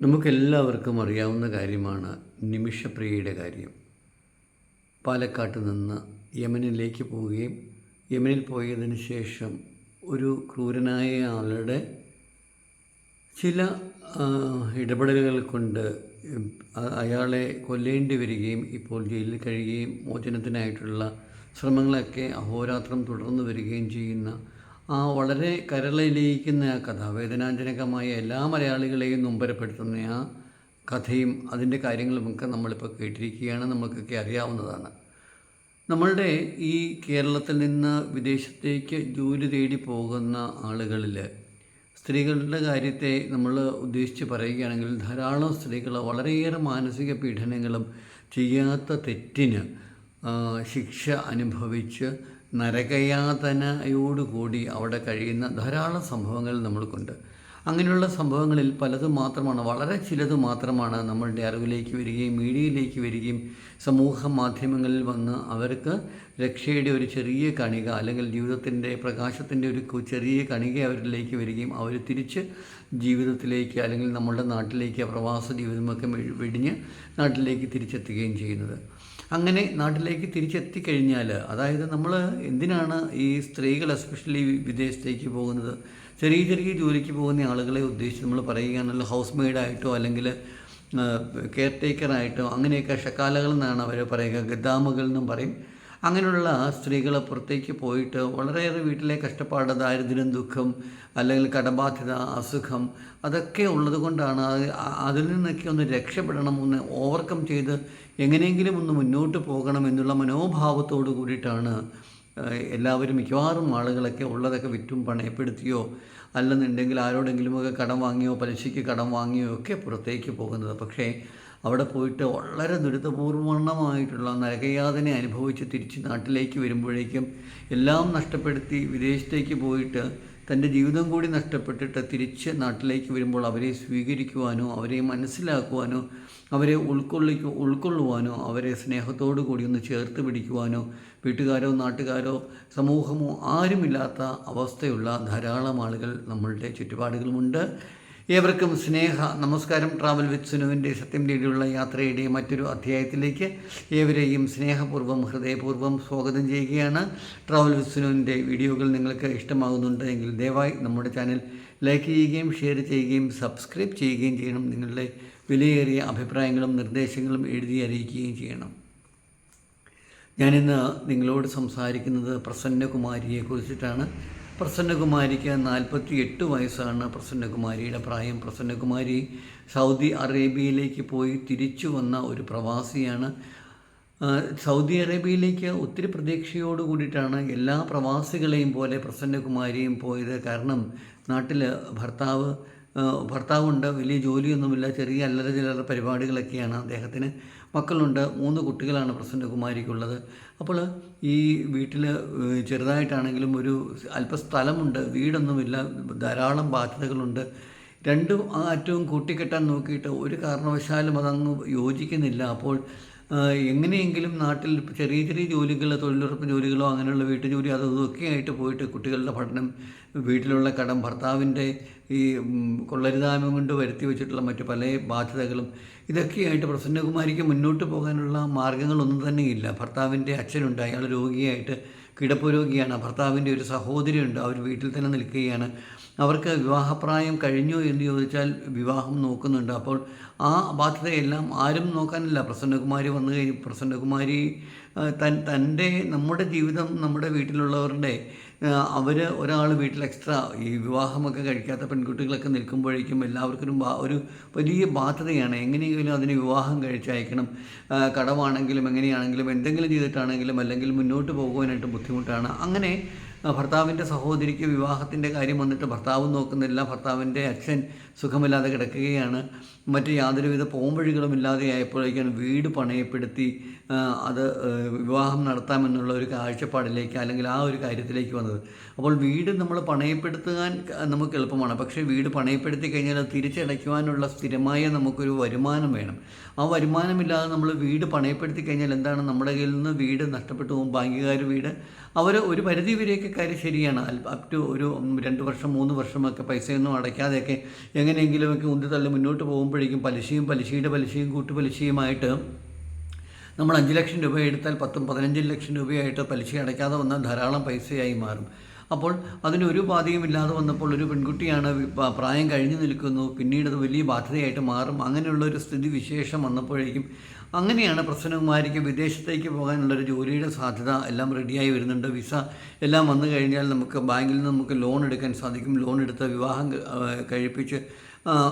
നമുക്കെല്ലാവർക്കും അറിയാവുന്ന കാര്യമാണ് നിമിഷപ്രിയയുടെ കാര്യം. പാലക്കാട്ട് നിന്ന് യമനിലേക്ക് പോവുകയും യമനിൽ പോയതിന് ശേഷം ഒരു ക്രൂരനായ ആളുടെ ചില ഇടപെടലുകൾ കൊണ്ട് അയാളെ കൊല്ലേണ്ടി വരികയും ഇപ്പോൾ ജയിലിൽ കഴിയുകയും മോചനത്തിനായിട്ടുള്ള ശ്രമങ്ങളൊക്കെ അഹോരാത്രം തുടർന്നു വരികയും ചെയ്യുന്ന ആ വളരെ കരളിലിയിക്കുന്ന ആ കഥ വേദനാജനകമായ എല്ലാ മലയാളികളെയും നൊമ്പരപ്പെടുത്തുന്ന ആ കഥയും അതിന്റെ കാര്യങ്ങളുമൊക്കെ നമ്മളിപ്പോൾ കേട്ടിരിക്കുകയാണ് നമുക്കൊക്കെ അറിയാവുന്നതാണ്. നമ്മളുടെ ഈ കേരളത്തിൽ നിന്ന് വിദേശത്തേക്ക് ജോലി തേടി പോകുന്ന ആളുകളിൽ സ്ത്രീകളുടെ കാര്യത്തെ നമ്മൾ ഉദ്ദേശിച്ച് പറയുകയാണെങ്കിൽ ധാരാളം സ്ത്രീകൾ വളരെയേറെ മാനസിക പീഡനങ്ങളും ചെയ്യാത്ത തെറ്റിന് ശിക്ഷ അനുഭവിച്ച് നരകയാതനയോടുകൂടി അവിടെ കഴിയുന്ന ധാരാളം സംഭവങ്ങൾ നമ്മൾക്കുണ്ട്. അങ്ങനെയുള്ള സംഭവങ്ങളിൽ പലതും മാത്രമാണ് വളരെ ചിലത് മാത്രമാണ് നമ്മളുടെ അറിവിലേക്ക് വരികയും മീഡിയയിലേക്ക് വരികയും സമൂഹ മാധ്യമങ്ങളിൽ വന്ന് അവർക്ക് രക്ഷയുടെ ഒരു ചെറിയ കണിക അല്ലെങ്കിൽ ജീവിതത്തിന്റെ പ്രകാശത്തിന്റെ ഒരു ചെറിയ കണിക അവരിലേക്ക് വരികയും അവർ തിരിച്ച് ജീവിതത്തിലേക്ക് അല്ലെങ്കിൽ നമ്മളുടെ നാട്ടിലേക്ക് പ്രവാസ ജീവിതമൊക്കെ വെടി- വെടിഞ്ഞ് നാട്ടിലേക്ക് തിരിച്ചെത്തുകയും ചെയ്യുന്നത്. അങ്ങനെ നാട്ടിലേക്ക് തിരിച്ചെത്തിക്കഴിഞ്ഞാൽ അതായത് നമ്മൾ എന്തിനാണ് ഈ സ്ത്രീകൾ എസ്പെഷ്യലി വിദേശത്തേക്ക് പോകുന്നത്? ചെറിയ ചെറിയ ജോലിക്ക് പോകുന്ന ആളുകളെ ഉദ്ദേശിച്ച് നമ്മൾ പറയുകയാണല്ലോ ഹൗസ് മെയ്ഡായിട്ടോ അല്ലെങ്കിൽ കെയർ ടേക്കറായിട്ടോ അങ്ങനെയൊക്കെ ഷക്കാലകൾ എന്നാണ് അവർ പറയുക ഗദാമുകൾ എന്നും പറയും. അങ്ങനെയുള്ള സ്ത്രീകൾ പുറത്തേക്ക് പോയിട്ട് വളരെയേറെ വീട്ടിലെ കഷ്ടപ്പാട് ദാരിദ്ര്യം ദുഃഖം അല്ലെങ്കിൽ കടബാധ്യത അസുഖം അതൊക്കെ ഉള്ളത് കൊണ്ടാണ് അത് അതിൽ നിന്നൊക്കെ ഒന്ന് രക്ഷപ്പെടണം ഒന്ന് ഓവർകം ചെയ്ത് എങ്ങനെയെങ്കിലും ഒന്ന് മുന്നോട്ട് പോകണം എന്നുള്ള മനോഭാവത്തോട് കൂടിയിട്ടാണ് എല്ലാവരും മിക്കവാറും ആളുകളൊക്കെ ഉള്ളതൊക്കെ വിറ്റും പണയപ്പെടുത്തിയോ അല്ലെന്നുണ്ടെങ്കിൽ ആരോടെങ്കിലുമൊക്കെ കടം വാങ്ങിയോ പലിശയ്ക്ക് കടം വാങ്ങിയോ ഒക്കെ പുറത്തേക്ക് പോകുന്നത്. പക്ഷേ അവിടെ പോയിട്ട് വളരെ ദുരിതപൂർവണമായിട്ടുള്ള നരകയാതനെ അനുഭവിച്ച് തിരിച്ച് നാട്ടിലേക്ക് വരുമ്പോഴേക്കും എല്ലാം നഷ്ടപ്പെടുത്തി വിദേശത്തേക്ക് പോയിട്ട് തന്റെ ജീവിതം കൂടി നഷ്ടപ്പെട്ടിട്ട് തിരിച്ച് നാട്ടിലേക്ക് വരുമ്പോൾ അവരെ സ്വീകരിക്കുവാനോ അവരെ മനസ്സിലാക്കുവാനോ അവരെ ഉൾക്കൊള്ളിക്കു ഉൾക്കൊള്ളുവാനോ അവരെ സ്നേഹത്തോടു കൂടി ഒന്ന് ചേർത്ത് പിടിക്കുവാനോ വീട്ടുകാരോ നാട്ടുകാരോ സമൂഹമോ ആരുമില്ലാത്ത അവസ്ഥയുള്ള ധാരാളം ആളുകൾ നമ്മളുടെ ചുറ്റുപാടുകളുമുണ്ട്. ഏവർക്കും സ്നേഹ നമസ്കാരം. ട്രാവൽ വിത്ത് സുനുവിന്റെ സത്യം തേടിയുള്ള യാത്രയുടെ മറ്റൊരു അധ്യായത്തിലേക്ക് ഏവരെയും സ്നേഹപൂർവം ഹൃദയപൂർവം സ്വാഗതം ചെയ്യുകയാണ്. ട്രാവൽ വിത്ത് സുനുവിന്റെ വീഡിയോകൾ നിങ്ങൾക്ക് ഇഷ്ടമാകുന്നുണ്ട് എങ്കിൽ ദയവായി നമ്മുടെ ചാനൽ ലൈക്ക് ചെയ്യുകയും ഷെയർ ചെയ്യുകയും സബ്സ്ക്രൈബ് ചെയ്യുകയും ചെയ്യണം. നിങ്ങളുടെ വിലയേറിയ അഭിപ്രായങ്ങളും നിർദ്ദേശങ്ങളും എഴുതി അറിയിക്കുകയും ചെയ്യണം. ഞാനിന്ന് നിങ്ങളോട് സംസാരിക്കുന്നത് പ്രസന്നകുമാരിയെ കുറിച്ചിട്ടാണ് പ്രസന്നകുമാരിക്ക് നാൽപ്പത്തി എട്ട് വയസ്സാണ് പ്രസന്നകുമാരിയുടെ പ്രായം. പ്രസന്നകുമാരി സൗദി അറേബ്യയിലേക്ക് പോയി തിരിച്ചു വന്ന ഒരു പ്രവാസിയാണ്. സൗദി അറേബ്യയിലേക്ക് ഒത്തിരി പ്രതീക്ഷയോട് കൂടിയിട്ടാണ് എല്ലാ പ്രവാസികളെയും പോലെ പ്രസന്നകുമാരിയും പോയത്. കാരണം നാട്ടിൽ ഭർത്താവ് ഭർത്താവുണ്ട്. വലിയ ജോലിയൊന്നുമില്ല. ചെറിയ അല്ലറ ചില്ലറ പരിപാടികളൊക്കെയാണ് അദ്ദേഹത്തിന്. മക്കളുണ്ട്. മൂന്ന് കുട്ടികളാണ് പ്രസന്നകുമാരിക്കുള്ളത്. അപ്പോൾ ഈ വീട്ടിൽ ചെറുതായിട്ടാണെങ്കിലും ഒരു അല്പ സ്ഥലമുണ്ട് വീടൊന്നുമില്ല ധാരാളം ബാധ്യതകളുണ്ട്. രണ്ടും ആറ്റവും കൂട്ടിക്കെട്ടാൻ നോക്കിയിട്ട് ഒരു കാരണവശാലും അതങ്ങ് യോജിക്കുന്നില്ല. അപ്പോൾ എങ്ങനെയെങ്കിലും നാട്ടിൽ ചെറിയ ചെറിയ ജോലികൾ തൊഴിലുറപ്പ് ജോലികളോ അങ്ങനെയുള്ള വീട്ടുജോലി അതൊക്കെ ആയിട്ട് പോയിട്ട് കുട്ടികളുടെ പഠനം വീട്ടിലുള്ള കടം ഭർത്താവിന്റെ ഈ കൊള്ളരുതാമം കൊണ്ട് വരുത്തി വെച്ചിട്ടുള്ള മറ്റു പല ബാധ്യതകളും ഇതൊക്കെയായിട്ട് പ്രസന്നകുമാരിക്ക് മുന്നോട്ട് പോകാനുള്ള മാർഗങ്ങളൊന്നും തന്നെയില്ല ഭർത്താവിന്റെ അച്ഛനുണ്ട് അയാൾ രോഗിയായിട്ട് കിടപ്പ് രോഗിയാണ്. ഭർത്താവിന്റെ ഒരു സഹോദരിയുണ്ട്. അവർ വീട്ടിൽ തന്നെ നിൽക്കുകയാണ്. അവർക്ക് വിവാഹപ്രായം കഴിഞ്ഞോ എന്ന് ചോദിച്ചാൽ വിവാഹം നോക്കുന്നുണ്ട്. അപ്പോൾ ആ ബാധ്യതയെല്ലാം ആരും നോക്കാനില്ല. പ്രസന്നകുമാരി വന്നു കഴിഞ്ഞ്. പ്രസന്നകുമാരി തൻ തന്റെ നമ്മുടെ ജീവിതം നമ്മുടെ വീട്ടിലുള്ളവരുടെ അവർ ഒരാൾ വീട്ടിൽ എക്സ്ട്രാ ഈ വിവാഹമൊക്കെ കഴിക്കാത്ത പെൺകുട്ടികളൊക്കെ നിൽക്കുമ്പോഴേക്കും എല്ലാവർക്കും ഒരു വലിയ ബാധ്യതയാണ്. എങ്ങനെയെങ്കിലും അതിന് വിവാഹം കഴിച്ചയക്കണം. കടമാണെങ്കിലും എങ്ങനെയാണെങ്കിലും എന്തെങ്കിലും ചെയ്തിട്ടാണെങ്കിലും അല്ലെങ്കിൽ മുന്നോട്ട് പോകുവാനായിട്ട് ബുദ്ധിമുട്ടാണ്. അങ്ങനെ ഭർത്താവിന്റെ സഹോദരിക്ക് വിവാഹത്തിന്റെ കാര്യം വന്നിട്ട് ഭർത്താവ് നോക്കുന്നില്ല. ഭർത്താവിന്റെ അച്ഛൻ സുഖമില്ലാതെ കിടക്കുകയാണ്. മറ്റ് യാതൊരുവിധ പോംവഴികളും ഇല്ലാതെയായപ്പോഴേക്കാണ് വീട് പണയപ്പെടുത്തി അത് വിവാഹം നടത്താമെന്നുള്ള ഒരു കാഴ്ചപ്പാടിലേക്ക് അല്ലെങ്കിൽ ആ ഒരു കാര്യത്തിലേക്ക് വന്നത്. അപ്പോൾ വീട് നമ്മൾ പണയപ്പെടുത്താൻ നമുക്ക് എളുപ്പമാണ്. പക്ഷേ വീട് പണയപ്പെടുത്തി കഴിഞ്ഞാൽ അത് തിരിച്ചടയ്ക്കുവാനുള്ള സ്ഥിരമായ നമുക്കൊരു വരുമാനം വേണം. ആ വരുമാനമില്ലാതെ നമ്മൾ വീട് പണയപ്പെടുത്തി കഴിഞ്ഞാൽ എന്താണ്? നമ്മുടെ കയ്യിൽ നിന്ന് വീട് നഷ്ടപ്പെട്ടു പോകും. ബാങ്കുകാർ വീട് അവർ ഒരു പരിധി വരെയൊക്കെ കാര്യം ശരിയാണ്. അപ് ടു ഒരു രണ്ട് വർഷം മൂന്ന് വർഷമൊക്കെ പൈസയൊന്നും അടയ്ക്കാതെയൊക്കെ എങ്ങനെയെങ്കിലുമൊക്കെ ഉന്തി തള്ളി മുന്നോട്ട് പോകുമ്പോഴേക്കും പലിശയും പലിശയുടെ പലിശയും കൂട്ടുപലിശയുമായിട്ട് നമ്മൾ അഞ്ച് ലക്ഷം രൂപ എടുത്താൽ പത്തും പതിനഞ്ച് ലക്ഷം രൂപയായിട്ട് പലിശ അടയ്ക്കാതെ വന്നാൽ ധാരാളം പൈസയായി മാറും. അപ്പോൾ അതിനൊരു ഇല്ലാതെ വന്നപ്പോൾ ഒരു പെൺകുട്ടിയാണ് പ്രായം കഴിഞ്ഞു നിൽക്കുന്നു. പിന്നീട് അത് വലിയ ബാധ്യതയായിട്ട് മാറും. അങ്ങനെയുള്ള ഒരു സ്ഥിതി വിശേഷം വന്നപ്പോഴേക്കും അങ്ങനെയാണ് പ്രസന്നകുമാരിക്ക് വിദേശത്തേക്ക് പോകാനുള്ളൊരു ജോലിയുടെ സാധ്യത എല്ലാം റെഡിയായി വരുന്നുണ്ട്. വിസ എല്ലാം വന്നു കഴിഞ്ഞാൽ നമുക്ക് ബാങ്കിൽ നിന്ന് നമുക്ക് ലോൺ എടുക്കാൻ സാധിക്കും. ലോൺ എടുത്ത് വിവാഹം കഴിപ്പിച്ച്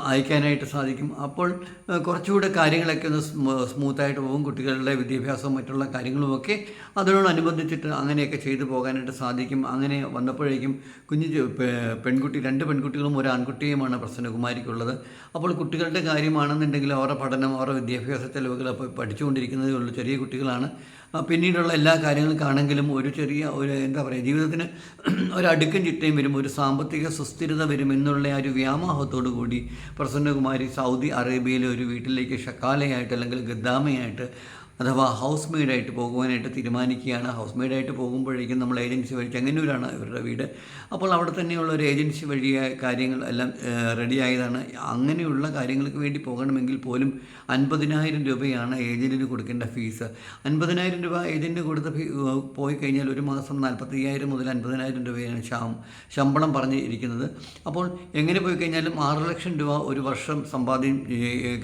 അയക്കാനായിട്ട് സാധിക്കും. അപ്പോൾ കുറച്ചുകൂടെ കാര്യങ്ങളൊക്കെ ഒന്ന് സ്മൂ- സ്മൂത്തായിട്ട് പോകും. കുട്ടികളുടെ വിദ്യാഭ്യാസവും മറ്റുള്ള കാര്യങ്ങളുമൊക്കെ അതിനോടനുബന്ധിച്ചിട്ട് അങ്ങനെയൊക്കെ ചെയ്തു പോകാനായിട്ട് സാധിക്കും. അങ്ങനെ വന്നപ്പോഴേക്കും കുഞ്ഞു പെൺകുട്ടി രണ്ട് പെൺകുട്ടികളും ഒരു ആൺകുട്ടിയുമാണ് പ്രസന്നകുമാരിക്കുള്ളത്. അപ്പോൾ കുട്ടികളുടെ കാര്യമാണെന്നുണ്ടെങ്കിൽ അവരുടെ പഠനം അവരുടെ വിദ്യാഭ്യാസ ചെലവുകൾ പഠിച്ചുകൊണ്ടിരിക്കുന്നതേ ഉള്ളൂ ചെറിയ കുട്ടികളാണ്. പിന്നീടുള്ള എല്ലാ കാര്യങ്ങൾക്കാണെങ്കിലും ഒരു ചെറിയ ഒരു എന്താ പറയുക ജീവിതത്തിന് ഒരു അടുക്കും ചിട്ടയും വരും. ഒരു സാമ്പത്തിക സുസ്ഥിരത വരും എന്നുള്ള ആ ഒരു വ്യാമോഹത്തോടു കൂടി പ്രസന്നകുമാരി സൗദി അറേബ്യയിലെ ഒരു വീട്ടിലേക്ക് ഷക്കാലയായിട്ട് അല്ലെങ്കിൽ ഗദ്ദാമയായിട്ട് അഥവാ ഹൗസ് മെയ്ഡായിട്ട് പോകുവാനായിട്ട് തീരുമാനിക്കുകയാണ്. ഹൗസ് മെയ്ഡായിട്ട് പോകുമ്പോഴേക്കും നമ്മൾ ഏജൻസി വഴി ചെങ്ങന്നൂരാണ് ഇവരുടെ വീട്. അപ്പോൾ അവിടെ തന്നെയുള്ള ഒരു ഏജൻസി വഴി കാര്യങ്ങൾ എല്ലാം റെഡിയായതാണ് അങ്ങനെയുള്ള കാര്യങ്ങൾക്ക് വേണ്ടി പോകണമെങ്കിൽ പോലും അൻപതിനായിരം രൂപയാണ് ഏജന്റിന് കൊടുക്കേണ്ട ഫീസ് അൻപതിനായിരം രൂപ ഏജന്റിന് കൊടുത്ത ഫീ പോയി കഴിഞ്ഞാൽ ഒരു മാസം നാൽപ്പത്തി അയ്യായിരം മുതൽ അൻപതിനായിരം രൂപയാണ് ശമ്പളം പറഞ്ഞിരിക്കുന്നത് അപ്പോൾ എങ്ങനെ പോയി കഴിഞ്ഞാലും ആറ് ലക്ഷം രൂപ ഒരു വർഷം സമ്പാദ്യം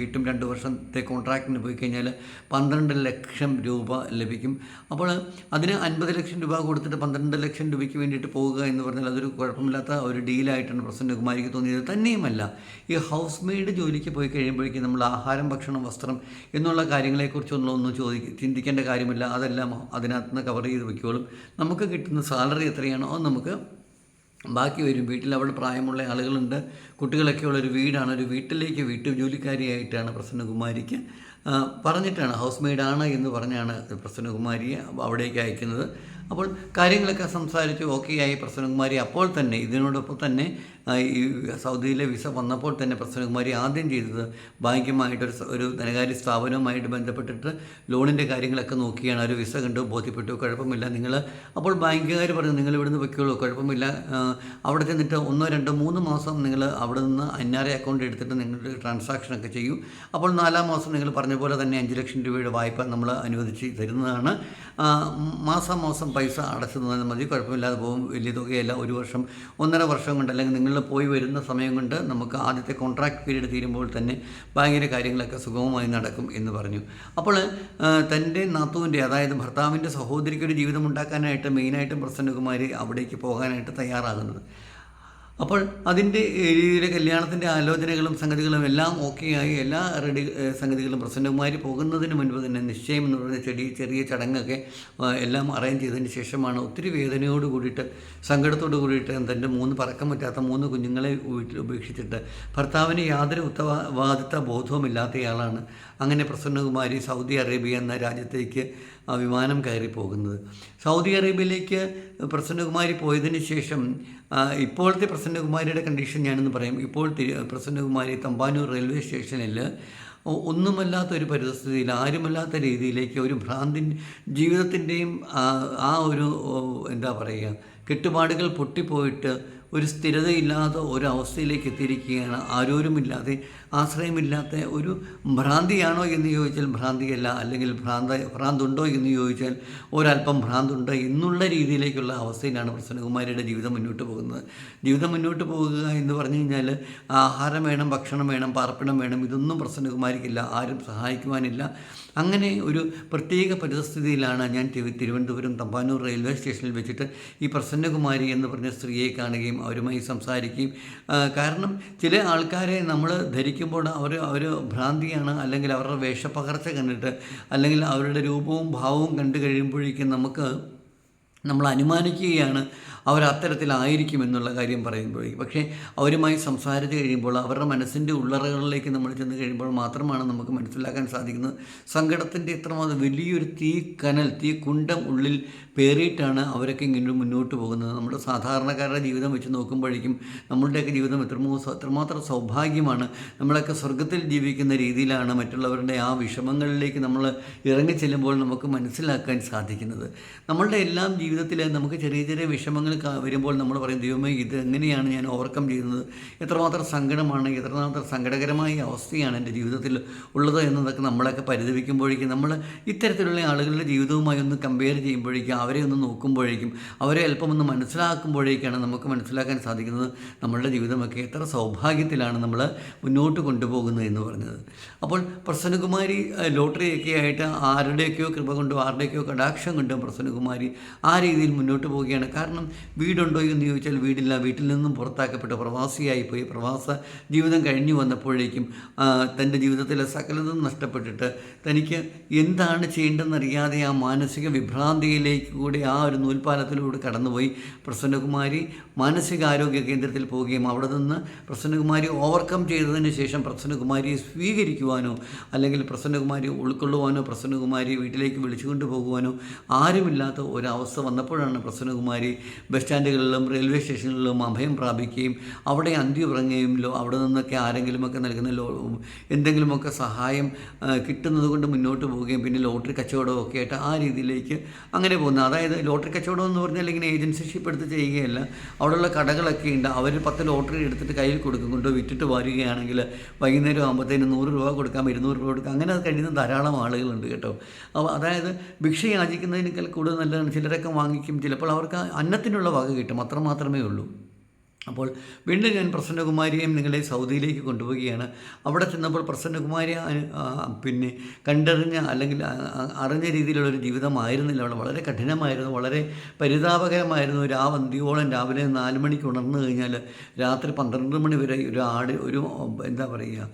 കിട്ടും. രണ്ട് വർഷത്തെ കോൺട്രാക്റ്റിന് പോയി കഴിഞ്ഞാൽ പന്ത്രണ്ട് ലക്ഷം രൂപ ലഭിക്കും. അപ്പോൾ അതിന് അൻപത് ലക്ഷം രൂപ കൊടുത്തിട്ട് പന്ത്രണ്ട് ലക്ഷം രൂപയ്ക്ക് വേണ്ടിയിട്ട് പോവുക എന്ന് പറഞ്ഞാൽ അതൊരു കുഴപ്പമില്ലാത്ത ഒരു ഡീലായിട്ടാണ് പ്രസന്നകുമാരിക്ക് തോന്നിയത്. തന്നെയുമല്ല ഈ ഹൗസ് മെയ്ഡ് ജോലിക്ക് പോയി കഴിയുമ്പോഴേക്കും നമ്മൾ ആഹാരം ഭക്ഷണം വസ്ത്രം എന്നുള്ള കാര്യങ്ങളെക്കുറിച്ചൊന്നും ഒന്നും ചോദി ചിന്തിക്കേണ്ട കാര്യമില്ല. അതെല്ലാം അതിനകത്ത് നിന്ന് കവർ ചെയ്ത് വയ്ക്കോളും നമുക്ക് കിട്ടുന്ന സാലറി എത്രയാണോ അത് നമുക്ക് ബാക്കി വരും. വീട്ടിൽ അവിടെ പ്രായമുള്ള ആളുകളുണ്ട്. കുട്ടികളൊക്കെ ഉള്ള ഒരു വീടാണ്. ഒരു വീട്ടിലേക്ക് വീട്ടു ജോലിക്കാരിയായിട്ടാണ് പ്രസന്നകുമാരിക്ക് പറഞ്ഞിട്ടാണ് ഹൗസ് മെയ്ഡാണ് എന്ന് പറഞ്ഞാണ് പ്രസന്നകുമാരിയെ അവിടേക്ക് അയക്കുന്നത്. അപ്പോൾ കാര്യങ്ങളൊക്കെ സംസാരിച്ച് ഓക്കെ ആയി പ്രസന്നകുമാരി. അപ്പോൾ തന്നെ ഇതിനോടൊപ്പം തന്നെ ഈ സൗദിയിലെ വിസ വന്നപ്പോൾ തന്നെ പ്രസന്നകുമാരി ആദ്യം ചെയ്തത് ബാങ്കുമായിട്ടൊരു സ- ഒരു ധനകാര്യ സ്ഥാപനവുമായിട്ട് ബന്ധപ്പെട്ടിട്ട് ലോണിന്റെ കാര്യങ്ങളൊക്കെ നോക്കിയാണ്. ഒരു വിസ കണ്ടു ബോധ്യപ്പെട്ടു കുഴപ്പമില്ല നിങ്ങൾ അപ്പോൾ ബാങ്കുകാർ പറഞ്ഞു നിങ്ങൾ ഇവിടുന്ന് വെക്കുള്ളൂ കുഴപ്പമില്ല. അവിടെ ചെന്നിട്ട് ഒന്നോ രണ്ടോ മൂന്ന് മാസം നിങ്ങൾ അവിടെ നിന്ന് ഐ അക്കൗണ്ട് എടുത്തിട്ട് നിങ്ങളുടെ ട്രാൻസാക്ഷനൊക്കെ ചെയ്യൂ. അപ്പോൾ നാലാം മാസം നിങ്ങൾ പറഞ്ഞ പോലെ തന്നെ അഞ്ച് ലക്ഷം രൂപയുടെ വായ്പ നമ്മൾ അനുവദിച്ച് തരുന്നതാണ്. മാസം മാസം പൈസ അടച്ചു മതി കുഴപ്പമില്ലാതെ പോകും. വലിയ തുകയല്ല ഒരു വർഷം ഒന്നര വർഷം കൊണ്ട് അല്ലെങ്കിൽ നിങ്ങൾ പോയി വരുന്ന സമയം കൊണ്ട് നമുക്ക് ആദ്യത്തെ കോൺട്രാക്ട് പീരീഡ് തീരുമ്പോൾ തന്നെ ബാങ്കിലെ കാര്യങ്ങളൊക്കെ സുഗമമായി നടക്കും എന്ന് പറഞ്ഞു. അപ്പോൾ തന്റെ നാത്തുവിന്റെ അതായത് ഭർത്താവിന്റെ സഹോദരിക്കൊരു ജീവിതം ഉണ്ടാക്കാനായിട്ട് മെയിനായിട്ടും പ്രസന്നകുമാരി അവിടേക്ക് പോകാനായിട്ട് തയ്യാറാകുന്നത്. അപ്പോൾ അതിന്റെ രീതിയിലെ കല്യാണത്തിന്റെ ആലോചനകളും സംഗതികളും എല്ലാം ഓക്കെയായി. എല്ലാ റെഡി സംഗതികളും പ്രസന്നകുമാരി പോകുന്നതിന് മുൻപ് തന്നെ നിശ്ചയം എന്ന് പറയുന്ന ചെടി ചെറിയ ചടങ്ങൊക്കെ എല്ലാം അറേഞ്ച് ചെയ്തതിന് ശേഷമാണ് ഒത്തിരി വേദനയോട് കൂടിയിട്ട് സങ്കടത്തോട് കൂടിയിട്ട് തന്റെ മൂന്ന് പറക്കം പറ്റാത്ത മൂന്ന് കുഞ്ഞുങ്ങളെ വീട്ടിൽ ഉപേക്ഷിച്ചിട്ട് ഭർത്താവിന് യാതൊരു ഉത്തരവാദിത്ത ബോധവുമില്ലാത്തയാളാണ്. അങ്ങനെ പ്രസന്നകുമാരി സൗദി അറേബ്യ എന്ന രാജ്യത്തേക്ക് വിമാനം കയറി പോകുന്നത് സൗദി അറേബ്യയിലേക്ക് പ്രസന്നകുമാരി പോയതിന് ശേഷം ഇപ്പോഴത്തെ പ്രസന്നകുമാരിയുടെ കണ്ടീഷൻ ഞാനെന്ന് പറയും. ഇപ്പോൾ പ്രസന്നകുമാരി തമ്പാനൂർ റെയിൽവേ സ്റ്റേഷനിൽ ഒന്നുമല്ലാത്ത ഒരു പരിസ്ഥിതിയിൽ ആരുമല്ലാത്ത രീതിയിലേക്ക് ഒരു ഭ്രാന്തി ജീവിതത്തിന്റെയും ആ ഒരു എന്താ പറയുക കെട്ടുപാടുകൾ പൊട്ടിപ്പോയിട്ട് ഒരു സ്ഥിരതയില്ലാത്ത ഒരവസ്ഥയിലേക്ക് എത്തിയിരിക്കുകയാണ്. ആരോരുമില്ലാതെ ആശ്രയമില്ലാത്ത ഒരു ഭ്രാന്തിയാണോ എന്ന് ചോദിച്ചാൽ ഭ്രാന്തിയല്ല. അല്ലെങ്കിൽ ഭ്രാന്ത ഭ്രാന്തുണ്ടോ എന്ന് ചോദിച്ചാൽ ഒരല്പം ഭ്രാന്തുണ്ട് എന്നുള്ള രീതിയിലേക്കുള്ള അവസ്ഥയിലാണ് പ്രസന്നകുമാരിയുടെ ജീവിതം മുന്നോട്ട് പോകുന്നത്. ജീവിതം മുന്നോട്ട് പോകുക എന്ന് പറഞ്ഞു കഴിഞ്ഞാൽ ആഹാരം വേണം ഭക്ഷണം വേണം പാർപ്പിടം വേണം ഇതൊന്നും പ്രസന്നകുമാരിക്കില്ല. ആരും സഹായിക്കുവാനില്ല. അങ്ങനെ ഒരു പ്രത്യേക പരിതസ്ഥിതിയിലാണ് ഞാൻ തിരു- തിരുവനന്തപുരം തമ്പാനൂർ റെയിൽവേ സ്റ്റേഷനിൽ വെച്ചിട്ട് ഈ പ്രസന്നകുമാരി എന്ന് പറഞ്ഞ സ്ത്രീയെ കാണുകയും അവരുമായി സംസാരിക്കുകയും കാരണം ചില ആൾക്കാരെ നമ്മൾ ധരിക്കുമ്പോൾ അവർ അവർ ഭ്രാന്തിയാണ് അല്ലെങ്കിൽ അവരുടെ വേഷപ്പകർച്ച കണ്ടിട്ട് അല്ലെങ്കിൽ അവരുടെ രൂപവും ഭാവവും കണ്ടു കഴിയുമ്പോഴേക്കും നമുക്ക് നമ്മൾ അനുമാനിക്കുകയാണ് അവർ അത്തരത്തിലായിരിക്കും എന്നുള്ള കാര്യം പറയുമ്പോഴേക്കും പക്ഷേ അവരുമായി സംസാരിച്ച് കഴിയുമ്പോൾ അവരുടെ മനസ്സിന്റെ ഉള്ളറകളിലേക്ക് നമ്മൾ ചെന്ന് കഴിയുമ്പോൾ മാത്രമാണ് നമുക്ക് മനസ്സിലാക്കാൻ സാധിക്കുന്നത്. സങ്കടത്തിന്റെ ഇത്രമാത്രം വലിയൊരു തീ കനൽ തീ കുണ്ടം ഉള്ളിൽ പേറിയിട്ടാണ് അവരൊക്കെ ഇങ്ങനെ മുന്നോട്ട് പോകുന്നത്. നമ്മുടെ സാധാരണക്കാരുടെ ജീവിതം വെച്ച് നോക്കുമ്പോഴേക്കും നമ്മളുടെയൊക്കെ ജീവിതം എത്രമോ എത്രമാത്രം സൗഭാഗ്യമാണ്. നമ്മളൊക്കെ സ്വർഗത്തിൽ ജീവിക്കുന്ന രീതിയിലാണ് മറ്റുള്ളവരുടെ ആ വിഷമങ്ങളിലേക്ക് നമ്മൾ ഇറങ്ങി ചെല്ലുമ്പോൾ നമുക്ക് മനസ്സിലാക്കാൻ സാധിക്കുന്നത്. നമ്മളുടെ എല്ലാം ജീവിതത്തിൽ നമുക്ക് ചെറിയ ചെറിയ വിഷമങ്ങൾ വരുമ്പോൾ നമ്മൾ പറയും ദൈവമേ ഇത് എങ്ങനെയാണ് ഞാൻ ഓവർകം ചെയ്യുന്നത്? എത്രമാത്രം സങ്കടമാണ്? എത്രമാത്രം സങ്കടകരമായ അവസ്ഥയാണ് എന്റെ ജീവിതത്തിൽ ഉള്ളത്? എന്നതൊക്കെ നമ്മളൊക്കെ പരിതപിക്കുമ്പോഴേക്കും നമ്മൾ ഇത്തരത്തിലുള്ള ആളുകളുടെ ജീവിതവുമായി ഒന്ന് കമ്പയർ ചെയ്യുമ്പോഴേക്കും അവരെ ഒന്ന് നോക്കുമ്പോഴേക്കും അവരെ അല്പം ഒന്ന് മനസ്സിലാക്കുമ്പോഴേക്കാണ് നമുക്ക് മനസ്സിലാക്കാൻ സാധിക്കുന്നത് നമ്മളുടെ ജീവിതമൊക്കെ എത്ര സൗഭാഗ്യത്തിലാണ് നമ്മൾ മുന്നോട്ട് കൊണ്ടുപോകുന്നത് എന്ന് പറഞ്ഞത്. അപ്പോൾ പ്രസന്നകുമാരി ലോട്ടറിയൊക്കെ ആയിട്ട് ആരുടെയൊക്കെയോ കൃപ കൊണ്ടോ ആരുടെയൊക്കെയോ കടാക്ഷം കൊണ്ടോ പ്രസന്നകുമാരി ആ രീതിയിൽ മുന്നോട്ട് പോവുകയാണ്. കാരണം വീടുണ്ടോ എന്ന് ചോദിച്ചാൽ വീടില്ല. വീട്ടിൽ നിന്നും പുറത്താക്കപ്പെട്ട പ്രവാസിയായി പോയി പ്രവാസ ജീവിതം കഴിഞ്ഞു വന്നപ്പോഴേക്കും തന്റെ ജീവിതത്തിലെ സകലതും നഷ്ടപ്പെട്ടിട്ട് തനിക്ക് എന്താണ് ചെയ്യേണ്ടതെന്നറിയാതെ ആ മാനസിക വിഭ്രാന്തിയിലേക്ക് കൂടി ആ ഒരു നൂൽപ്പാലത്തിലൂടെ കടന്നുപോയി. പ്രസന്നകുമാരി മാനസികാരോഗ്യ കേന്ദ്രത്തിൽ പോവുകയും അവിടെ നിന്ന് പ്രസന്നകുമാരി ഓവർകം ചെയ്തതിന് ശേഷം പ്രസന്നകുമാരിയെ സ്വീകരിക്കുവാനോ അല്ലെങ്കിൽ പ്രസന്നകുമാരി ഉൾക്കൊള്ളുവാനോ പ്രസന്നകുമാരി വീട്ടിലേക്ക് വിളിച്ചുകൊണ്ട് പോകുവാനോ ആരുമില്ലാത്ത ഒരവസ്ഥ വന്നപ്പോഴാണ് പ്രസന്നകുമാരി ബസ് സ്റ്റാൻഡുകളിലും റെയിൽവേ സ്റ്റേഷനുകളിലും അഭയം പ്രാപിക്കുകയും അവിടെ അന്തി ഉറങ്ങുകയും ലോ അവിടെ നിന്നൊക്കെ ആരെങ്കിലുമൊക്കെ നൽകുന്ന ലോ എന്തെങ്കിലുമൊക്കെ സഹായം കിട്ടുന്നത് കൊണ്ട് മുന്നോട്ട് പോവുകയും പിന്നെ ലോട്ടറി കച്ചവടമൊക്കെ ആയിട്ട് ആ രീതിയിലേക്ക് അങ്ങനെ പോകുന്നത് അതായത് ലോട്ടറി കച്ചവടം എന്ന് പറഞ്ഞാൽ ഇങ്ങനെ ഏജൻസിഷിപ്പ് എടുത്ത് ചെയ്യുകയല്ല. അവിടെയുള്ള കടകളൊക്കെ ഉണ്ട്. അവർ പത്ത് ലോട്ടറി എടുത്തിട്ട് കയ്യിൽ കൊടുക്കും. കൊണ്ട് വിറ്റിട്ട് വരികയാണെങ്കിൽ വൈകുന്നേരം ആകുമ്പോഴത്തേന് നൂറ് രൂപ കൊടുക്കാം ഇരുന്നൂറ് രൂപ കൊടുക്കാം. അങ്ങനെ കഴിയുന്ന ധാരാളം ആളുകളുണ്ട് കേട്ടോ. അപ്പോൾ അതായത് ഭിക്ഷ യാചിക്കുന്നതിനേക്കാൾ കൂടുതൽ നല്ലതാണ്. ചിലരൊക്കെ വാങ്ങിക്കും. ചിലപ്പോൾ അവർക്ക് അന്നത്തിനുള്ള വക കിട്ടും. അത്ര മാത്രമേ ഉള്ളൂ. അപ്പോൾ വീണ്ടും ഞാൻ പ്രസന്നകുമാരിയെയും നിങ്ങളെ സൗദിയിലേക്ക് കൊണ്ടുപോവുകയാണ്. അവിടെ ചെന്നപ്പോൾ പ്രസന്നകുമാരി പിന്നെ കണ്ടറിഞ്ഞ അല്ലെങ്കിൽ അറിഞ്ഞ രീതിയിലുള്ള ഒരു ജീവിതമായിരുന്നില്ല. അവിടെ വളരെ കഠിനമായിരുന്നു വളരെ പരിതാപകരമായിരുന്നു. വന്തിയോളം രാവിലെ നാല് മണിക്ക് ഉണർന്നു കഴിഞ്ഞാൽ രാത്രി പന്ത്രണ്ട് മണി വരെ ഒരു ആട് ഒരു എന്താ പറയുക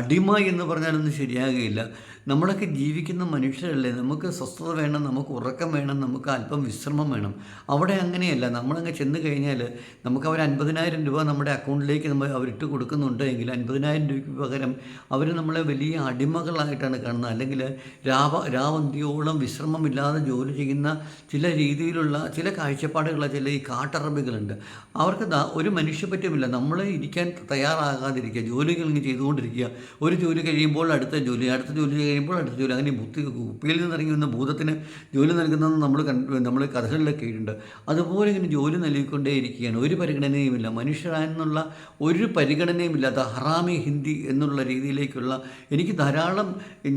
അടിമ എന്ന് പറഞ്ഞാലൊന്നും ശരിയാകുകയില്ല. നമ്മളൊക്കെ ജീവിക്കുന്ന മനുഷ്യരല്ലേ? നമുക്ക് സ്വസ്ഥത വേണം നമുക്ക് ഉറക്കം വേണം നമുക്ക് അല്പം വിശ്രമം വേണം. അവിടെ അങ്ങനെയല്ല. നമ്മളങ്ങ് ചെന്ന് കഴിഞ്ഞാൽ നമുക്ക് അവർ അൻപതിനായിരം രൂപ നമ്മുടെ അക്കൗണ്ടിലേക്ക് നമ്മൾ അവരിട്ട് കൊടുക്കുന്നുണ്ട് എങ്കിൽ അൻപതിനായിരം രൂപയ്ക്ക് പകരം അവർ നമ്മളെ വലിയ അടിമകളായിട്ടാണ് കാണുന്നത്. അല്ലെങ്കിൽ രാവ രാവന്തിയോളം വിശ്രമമില്ലാതെ ജോലി ചെയ്യുന്ന ചില രീതിയിലുള്ള ചില കാഴ്ചപ്പാടുകളുള്ള ചില ഈ കാട്ടറബികളുണ്ട്. അവർക്ക് ഒരു മനുഷ്യപ്പറ്റുമില്ല നമ്മൾ ഇരിക്കാൻ തയ്യാറാകാതിരിക്കുക ജോലികൾ ഇങ്ങനെ ചെയ്തുകൊണ്ടിരിക്കുക. ഒരു ജോലി കഴിയുമ്പോൾ അടുത്ത ജോലി അടുത്ത ജോലി അടുത്ത ജോലി അങ്ങനെ ബുദ്ധി കുപ്പിയിൽ നിന്ന് ഇറങ്ങി വന്ന ഭൂതത്തിന് ജോലി നൽകുന്നതെന്ന് നമ്മൾ നമ്മൾ കഥകളിലൊക്കെ ഇട്ടുണ്ട് അതുപോലെ ഇങ്ങനെ ജോലി നൽകിക്കൊണ്ടേയിരിക്കുകയാണ്. ഒരു പരിഗണനയുമില്ല മനുഷ്യരായെന്നുള്ള ഒരു പരിഗണനയുമില്ലാത്ത ഹറാമി ഹിന്ദി എന്നുള്ള രീതിയിലേക്കുള്ള എനിക്ക് ധാരാളം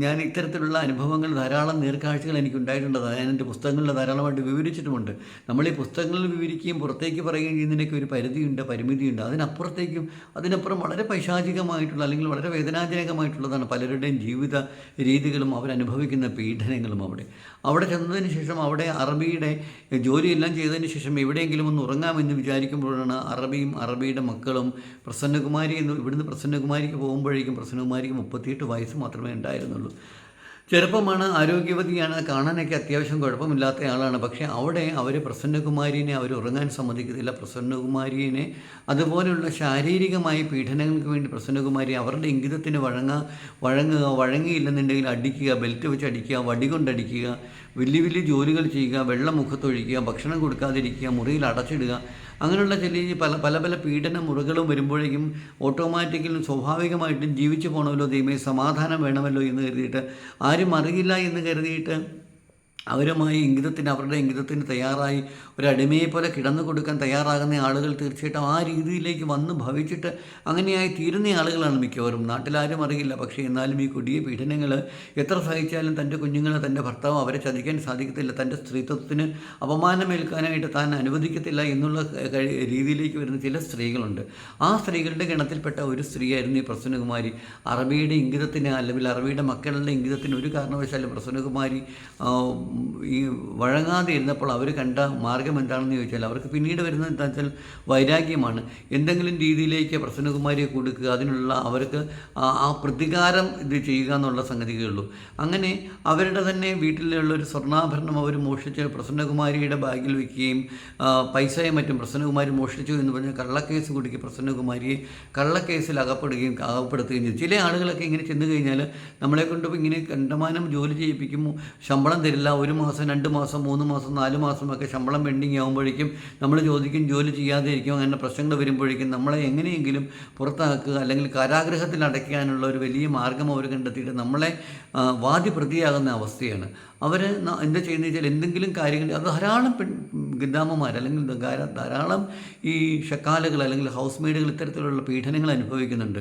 ഞാൻ ഇത്തരത്തിലുള്ള അനുഭവങ്ങൾ ധാരാളം നേർക്കാഴ്ചകൾ എനിക്ക് ഉണ്ടായിട്ടുണ്ട് അത് ഞാൻ എന്റെ പുസ്തകങ്ങളിൽ ധാരാളമായിട്ട് വിവരിച്ചിട്ടുമുണ്ട്. നമ്മൾ ഈ പുസ്തകങ്ങളിൽ വിവരിക്കുകയും പുറത്തേക്ക് പറയുകയും ചെയ്യുന്നതിനൊക്കെ ഒരു പരിധിയുണ്ട് പരിമിതിയുണ്ട്. അതിനപ്പുറത്തേക്കും അതിനപ്പുറം വളരെ പൈശാചികമായിട്ടുള്ള അല്ലെങ്കിൽ വളരെ വേദനാജനകമായിട്ടുള്ളതാണ് പലരുടെയും ജീവിത രീതികളും അവരനുഭവിക്കുന്ന പീഡനങ്ങളും അവിടെ. അവിടെ ചെന്നതിന് ശേഷം അവിടെ അറബിയുടെ ജോലിയെല്ലാം ചെയ്തതിന് ശേഷം എവിടെയെങ്കിലും ഒന്ന് ഉറങ്ങാമെന്ന് വിചാരിക്കുമ്പോഴാണ് അറബിയും അറബിയുടെ മക്കളും പ്രസന്നകുമാരി എന്ന് ഇവിടുന്ന് പ്രസന്നകുമാരിക്ക് പോകുമ്പോഴേക്കും പ്രസന്നകുമാരിക്ക് മുപ്പത്തിയെട്ട് വയസ്സ് മാത്രമേ ഉണ്ടായിരുന്നുള്ളൂ. ചെറുപ്പമാണ് ആരോഗ്യവതിയാണ് കാണാനൊക്കെ അത്യാവശ്യം കുഴപ്പമില്ലാത്ത ആളാണ്. പക്ഷേ അവിടെ അവർ പ്രസന്നകുമാരിനെ അവർ ഉറങ്ങാൻ സമ്മതിക്കത്തില്ല. പ്രസന്നകുമാരിനെ അതുപോലെയുള്ള ശാരീരികമായ പീഡനങ്ങൾക്ക് വേണ്ടി പ്രസന്നകുമാരി അവരുടെ ഇംഗിതത്തിന് വഴങ്ങ വഴങ്ങുക വഴങ്ങിയില്ലെന്നുണ്ടെങ്കിൽ അടിക്കുക ബെൽറ്റ് വെച്ച് അടിക്കുക വടി കൊണ്ടടിക്കുക വലിയ വലിയ ജോലികൾ ചെയ്യുക വെള്ളം മുഖത്തൊഴിക്കുക ഭക്ഷണം കൊടുക്കാതിരിക്കുക മുറിയിൽ അടച്ചിടുക അങ്ങനെയുള്ള ചില പല പല പല പീഡന മുറകളും വരുമ്പോഴേക്കും ഓട്ടോമാറ്റിക്കലും സ്വാഭാവികമായിട്ടും ജീവിച്ചു പോകണമല്ലോ ദൈവമേ സമാധാനം വേണമല്ലോ എന്ന് കരുതിയിട്ട്. ആരും അറിയില്ല എന്ന് കരുതിയിട്ട് അവരുമായി ഇംഗിതത്തിന് അവരുടെ ഇംഗിതത്തിന് തയ്യാറായി ഒരു അടിമയെ പോലെ കിടന്നു കൊടുക്കാൻ തയ്യാറാകുന്ന ആളുകൾ തീർച്ചയായിട്ടും ആ രീതിയിലേക്ക് വന്ന് ഭവിച്ചിട്ട് അങ്ങനെയായി തീരുന്ന ആളുകളാണ് മിക്കവാറും. നാട്ടിലാരും അറിയില്ല. പക്ഷേ എന്നാലും ഈ കൊടിയ പീഡനങ്ങൾ എത്ര സഹിച്ചാലും തന്റെ കുഞ്ഞുങ്ങളെ തന്റെ ഭർത്താവ് അവരെ ചതിക്കാൻ സാധിക്കത്തില്ല. തന്റെ സ്ത്രീത്വത്തിന് അപമാനമേൽക്കാനായിട്ട് താൻ അനുവദിക്കത്തില്ല എന്നുള്ള രീതിയിലേക്ക് വരുന്ന ചില സ്ത്രീകളുണ്ട്. ആ സ്ത്രീകളുടെ ഗണത്തിൽപ്പെട്ട ഒരു സ്ത്രീയായിരുന്നു ഈ പ്രസന്നകുമാരി. അറബിയുടെ ഇംഗിതത്തിന് അല്ലെങ്കിൽ അറബിയുടെ മക്കളുടെ ഇംഗിതത്തിന് ഒരു കാരണവശാലും പ്രസന്നകുമാരി ഈ വഴങ്ങാതെ ഇരുന്നപ്പോൾ അവർ കണ്ട മാർഗ മാർഗം എന്താണെന്ന് ചോദിച്ചാൽ അവർക്ക് പിന്നീട് വരുന്നത് എന്താ വെച്ചാൽ വൈരാഗ്യമാണ്. എന്തെങ്കിലും രീതിയിലേക്ക് പ്രസന്നകുമാരിയെ കൊടുക്കുക അതിനുള്ള അവർക്ക് ആ- പ്രതികാരം ഇത് ചെയ്യുക എന്നുള്ള സംഗതികളുള്ളൂ അങ്ങനെ അവരുടെ തന്നെ വീട്ടിലുള്ള ഒരു സ്വർണാഭരണം അവർ മോഷ്ടിച്ച് പ്രസന്നകുമാരിയുടെ ബാഗിൽ വയ്ക്കുകയും പൈസയെ മറ്റും പ്രസന്നകുമാരി മോഷ്ടിച്ചു എന്ന് പറഞ്ഞ് കള്ളക്കേസ് കുടുക്കി പ്രസന്നകുമാരിയെ കള്ളക്കേസിൽ അകപ്പെടുകയും അകപ്പെടുത്തുകയും ചെയ്തു. ചില ആളുകളൊക്കെ ഇങ്ങനെ ചെന്ന് കഴിഞ്ഞാൽ നമ്മളെ കൊണ്ട് ഇങ്ങനെ കണ്ടമാനം ജോലി ചെയ്യിപ്പിക്കും ശമ്പളം തരില്ല. ഒരു മാസം രണ്ട് മാസം മൂന്ന് മാസം നാല് മാസമൊക്കെ ശമ്പളം പെൻഡിങ് ആകുമ്പോഴേക്കും നമ്മൾ ചോദിക്കും ജോലി ചെയ്യാതെ ഇരിക്കും അങ്ങനെ പ്രശ്നങ്ങൾ വരുമ്പോഴേക്കും നമ്മളെ എങ്ങനെയെങ്കിലും പുറത്താക്കുക അല്ലെങ്കിൽ കാരാഗ്രഹത്തിൽ അടയ്ക്കാനുള്ള ഒരു വലിയ മാർഗം അവർ കണ്ടെത്തിയിട്ട് നമ്മളെ വാദി പ്രതിയാകുന്ന അവസ്ഥയാണ്. അവർ എന്താ ചെയ്യുന്നത് വെച്ചാൽ എന്തെങ്കിലും കാര്യങ്ങൾ അത് ധാരാളം പെൺ ഗിദ്ദാമ്മമാർ അല്ലെങ്കിൽ ധാരാളം ഈ ഷക്കാലകൾ അല്ലെങ്കിൽ ഹൗസ് മെയ്ഡുകൾ ഇത്തരത്തിലുള്ള പീഡനങ്ങൾ അനുഭവിക്കുന്നുണ്ട്.